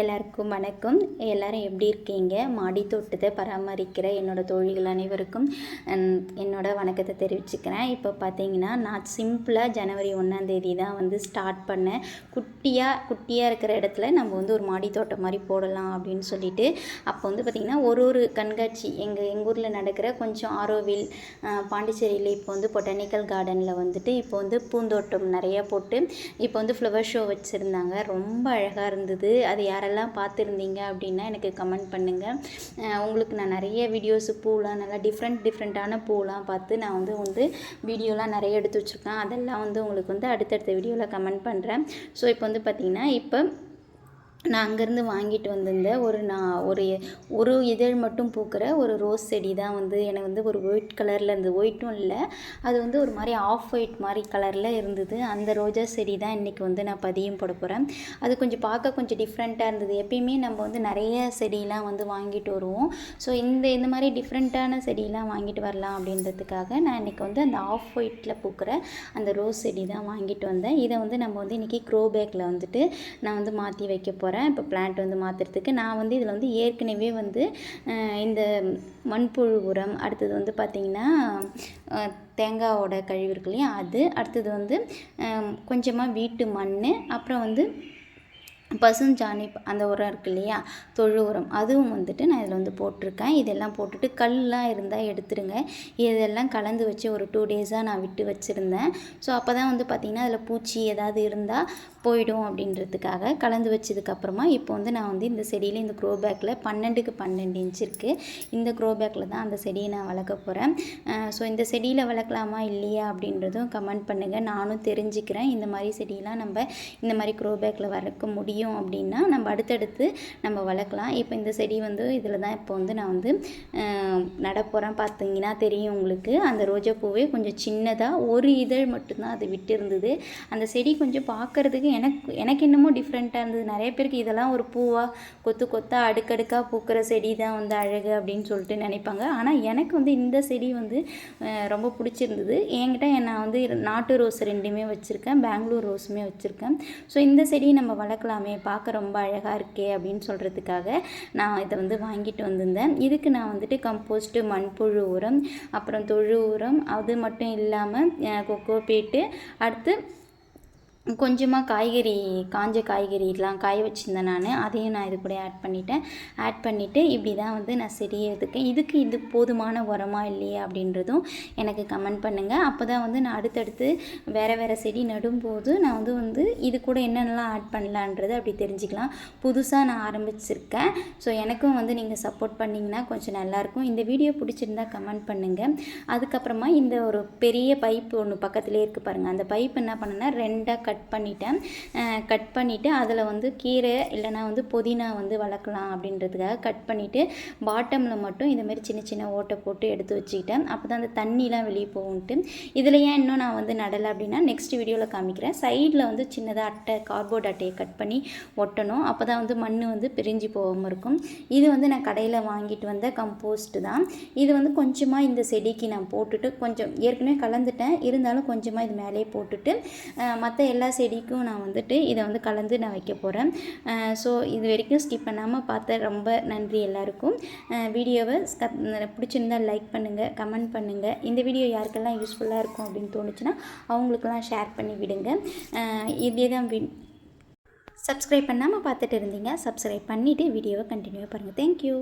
எல்லாருக்கும் வணக்கம். எல்லோரும் எப்படி இருக்கீங்க? மாடி தோட்டத்தை பராமரிக்கிற என்னோட தோழிகள் அனைவருக்கும் என்னோடய என்னோட வணக்கத்தை தெரிவிச்சுக்கிறேன். இப்போ பார்த்தீங்கன்னா நான் சிம்பிளாக ஜனவரி ஒன்றாந்தேதி தான் வந்து ஸ்டார்ட் பண்ணேன் குட்டியாக குட்டியாக இருக்கிற இடத்துல நம்ம வந்து ஒரு மாடி தோட்டம் மாதிரி போடலாம் அப்படின்னு சொல்லிட்டு அப்போ வந்து பார்த்திங்கன்னா ஒரு ஒரு கண்காட்சி எங்கள் எங்கள் ஊரில் நடக்கிற கொஞ்சம் ஆரோவில் பாண்டிச்சேரியில் இப்போ வந்து பொட்டானிக்கல் கார்டனில் வந்துட்டு இப்போ வந்து பூந்தோட்டம் நிறையா போட்டு இப்போ வந்து ஃப்ளவர் ஷோ வச்சுருந்தாங்க. ரொம்ப அழகாக இருந்தது. அது யாரெல்லாம் பார்த்துருந்தீங்க அப்படின்னா எனக்கு கமெண்ட் பண்ணுங்கள் உங்களுக்கு நான் நிறைய வீடியோஸ் பூலாம் நல்லா டிஃப்ரெண்ட் டிஃப்ரெண்ட்டான பூலாம் பார்த்து நான் வந்து வந்து வீடியோலாம் நிறைய எடுத்து வச்சுருக்கேன். அதெல்லாம் வந்து உங்களுக்கு வந்து அடுத்தடுத்த வீடியோவில் கமெண்ட் பண்ணுறேன் ஸோ இப்போ வந்து பார்த்திங்கன்னா இப்போ நான் அங்கேருந்து வாங்கிட்டு வந்திருந்த ஒரு நான் ஒரு ஒரு இதழ் மட்டும் பூக்கிற ஒரு ரோஸ் செடி தான் வந்து எனக்கு வந்து ஒரு ஒயிட் கலரில் இருந்தது. ஒயிட்டும் இல்லை. அது வந்து ஒரு மாதிரி ஆஃப் ஒயிட் மாதிரி கலரில் இருந்தது. அந்த ரோஜா செடி தான் இன்றைக்கி வந்து நான் பதியம் போட போகிறேன் அது கொஞ்சம் பார்க்க கொஞ்சம் டிஃப்ரெண்ட்டாக இருந்தது. எப்பயுமே நம்ம வந்து நிறைய செடியெலாம் வந்து வாங்கிட்டு வருவோம். ஸோ இந்த இந்த மாதிரி டிஃப்ரெண்ட்டான செடியெலாம் வாங்கிட்டு வரலாம் அப்படின்றதுக்காக நான் இன்றைக்கி வந்து அந்த ஆஃப் ஒயிட்டில் பூக்கிற அந்த ரோஸ் செடி தான் வாங்கிட்டு வந்தேன். இதை வந்து நம்ம வந்து இன்றைக்கி க்ரோ பேக்கில் வந்துட்டு நான் வந்து மாற்றி வைக்க போகிறேன் இப்போ பிளான்ட் வந்து மாற்றுறதுக்கு நான் வந்து இதில் வந்து ஏற்கனவே வந்து இந்த மண்புழு உரம் அடுத்தது வந்து பார்த்திங்கன்னா தேங்காவோட கழிவு இருக்கு இல்லையா? அது அடுத்தது வந்து கொஞ்சமாக வீட்டு மண் அப்புறம் வந்து பசுஞ்சாணி அந்த உரம் இருக்கு இல்லையா? தொழு உரம். அதுவும் வந்துட்டு நான் இதில் வந்து போட்டிருக்கேன். இதெல்லாம் போட்டுட்டு கல்லாம் இருந்தால் எடுத்துருங்க இதெல்லாம் கலந்து வச்சு ஒரு டூ டேஸாக நான் விட்டு வச்சுருந்தேன். ஸோ அப்போ தான் வந்து பார்த்திங்கன்னா அதில் பூச்சி ஏதாவது இருந்தால் போயிடும் அப்படின்றதுக்காக கலந்து வச்சதுக்கப்புறமா இப்போ வந்து நான் வந்து இந்த செடியில் இந்த க்ரோ பேக்கில் பன்னெண்டுக்கு பன்னெண்டு இன்ச் இருக்குது இந்த க்ரோ பேக்கில் தான் அந்த செடியை நான் வளர்க்க போகிறேன் ஸோ இந்த செடியில் வளர்க்கலாமா இல்லையா அப்படின்றதும் கமெண்ட் பண்ணுங்கள் நானும் தெரிஞ்சுக்கிறேன். இந்த மாதிரி செடியெலாம் நம்ம இந்த மாதிரி க்ரோ பேக்கில் வளர்க்க முடியும் அப்படின்னா நம்ம அடுத்தடுத்து நம்ம வளர்க்கலாம். இப்போ இந்த செடி வந்து இதில் தான் இப்போ வந்து நான் வந்து நடப்போகிறேன் பார்த்தீங்கன்னா தெரியும் உங்களுக்கு. அந்த ரோஜா பூவே கொஞ்சம் சின்னதாக ஒரு இதழ் மட்டும்தான் அது விட்டு இருந்தது அந்த செடி கொஞ்சம் பார்க்கறதுக்கு எனக்கு எனக்கு என்னமோ டிஃப்ரெண்ட்டாக இருந்தது. நிறைய பேருக்கு இதெல்லாம் ஒரு பூவாக கொத்து கொத்தா அடுக்கடுக்காக பூக்கிற செடி தான் வந்து அழகு அப்படின்னு சொல்லிட்டு நினைப்பாங்க. ஆனால் எனக்கு வந்து இந்த செடி வந்து ரொம்ப பிடிச்சிருந்தது. என்கிட்ட நான் வந்து நாட்டு ரோஸ் ரெண்டுமே வச்சுருக்கேன். பெங்களூர் ரோஸுமே வச்சுருக்கேன். ஸோ இந்த செடி நம்ம வளர்க்கலாமே பார்க்க ரொம்ப அழகாக இருக்கே அப்படின்னு சொல்கிறதுக்காக நான் இதை வந்து வாங்கிட்டு வந்திருந்தேன். இதுக்கு நான் வந்துட்டு கம்போஸ்ட்டு மண்புழு உரம் அப்புறம் தொழு உரம் அது மட்டும் இல்லாமல் கொக்கோ பீட்டு அடுத்து கொஞ்சமாக காய்கறி காஞ்ச காய்கறிலாம் காய வச்சுருந்தேன் நான். அதையும் நான் இது கூட ஆட் பண்ணிட்டேன். ஆட் பண்ணிவிட்டு இப்படி தான் வந்து நான் செடியை இருக்கேன் இதுக்கு இது போதுமான உரமா இல்லையா அப்படின்றதும் எனக்கு கமெண்ட் பண்ணுங்கள் அப்போ தான் வந்து நான் அடுத்தடுத்து வேறு வேறு செடி நடும்போது நான் வந்து வந்து இது கூட என்னென்னலாம் ஆட் பண்ணலான்றது அப்படி தெரிஞ்சுக்கலாம். புதுசாக நான் ஆரம்பிச்சிருக்கேன். ஸோ எனக்கும் வந்து நீங்கள் சப்போர்ட் பண்ணிங்கன்னா கொஞ்சம் நல்லாயிருக்கும் இந்த வீடியோ பிடிச்சிருந்தா கமெண்ட் பண்ணுங்கள் அதுக்கப்புறமா இந்த ஒரு பெரிய பைப் ஒன்று பக்கத்துலேயே இருக்குது பாருங்கள் அந்த பைப் என்ன பண்ணுன்னா ரெண்டாக கட் கட் பண்ணிட்டேன். கட் பண்ணிவிட்டு அதில் வந்து கீரை இல்லைனா வந்து புதினா வந்து வளர்க்கலாம் அப்படின்றதுக்காக கட் பண்ணிவிட்டு பாட்டமில் மட்டும் இதுமாரி சின்ன சின்ன ஓட்டை போட்டு எடுத்து வச்சுக்கிட்டேன். அப்போ தான் அந்த தண்ணிலாம் வெளியே போகும்ட்டு. இதில் ஏன் இன்னும் நான் வந்து நடலை அப்படின்னா நெக்ஸ்ட் வீடியோவில் காமிக்கிறேன். சைடில் வந்து சின்னதாக அட்டை கார்போர்ட் அட்டையை கட் பண்ணி ஒட்டணும். அப்போ தான் வந்து மண் வந்து பிரிஞ்சு போகாமல் இருக்கும். இது வந்து நான் கடையில் வாங்கிட்டு வந்த கம்போஸ்ட் தான். இது வந்து கொஞ்சமாக இந்த செடிக்கு நான் போட்டுட்டு கொஞ்சம் ஏற்கனவே கலந்துட்டேன். இருந்தாலும் கொஞ்சமாக இது மேலேயே போட்டுட்டு மற்ற எல்லா செடிக்கும் நான் வந்துட்டு இதை வந்து கலந்து நான் வைக்க போகிறேன் ஸோ இது வரைக்கும் ஸ்கிப் பண்ணாமல் பார்த்த ரொம்ப நன்றி எல்லாருக்கும். வீடியோவை பிடிச்சிருந்தா லைக் பண்ணுங்கள் கமெண்ட் பண்ணுங்கள் இந்த வீடியோ யாருக்கெல்லாம் யூஸ்ஃபுல்லாக இருக்கும் அப்படின்னு தோணுச்சுன்னா அவங்களுக்கெல்லாம் ஷேர் பண்ணி விடுங்க. இதே தான் வி சப்ஸ்கிரைப் பண்ணாமல் பார்த்துட்டு இருந்தீங்க சப்ஸ்கிரைப் பண்ணிவிட்டு வீடியோவை கண்டினியூவாக பாருங்கள் தேங்க்யூ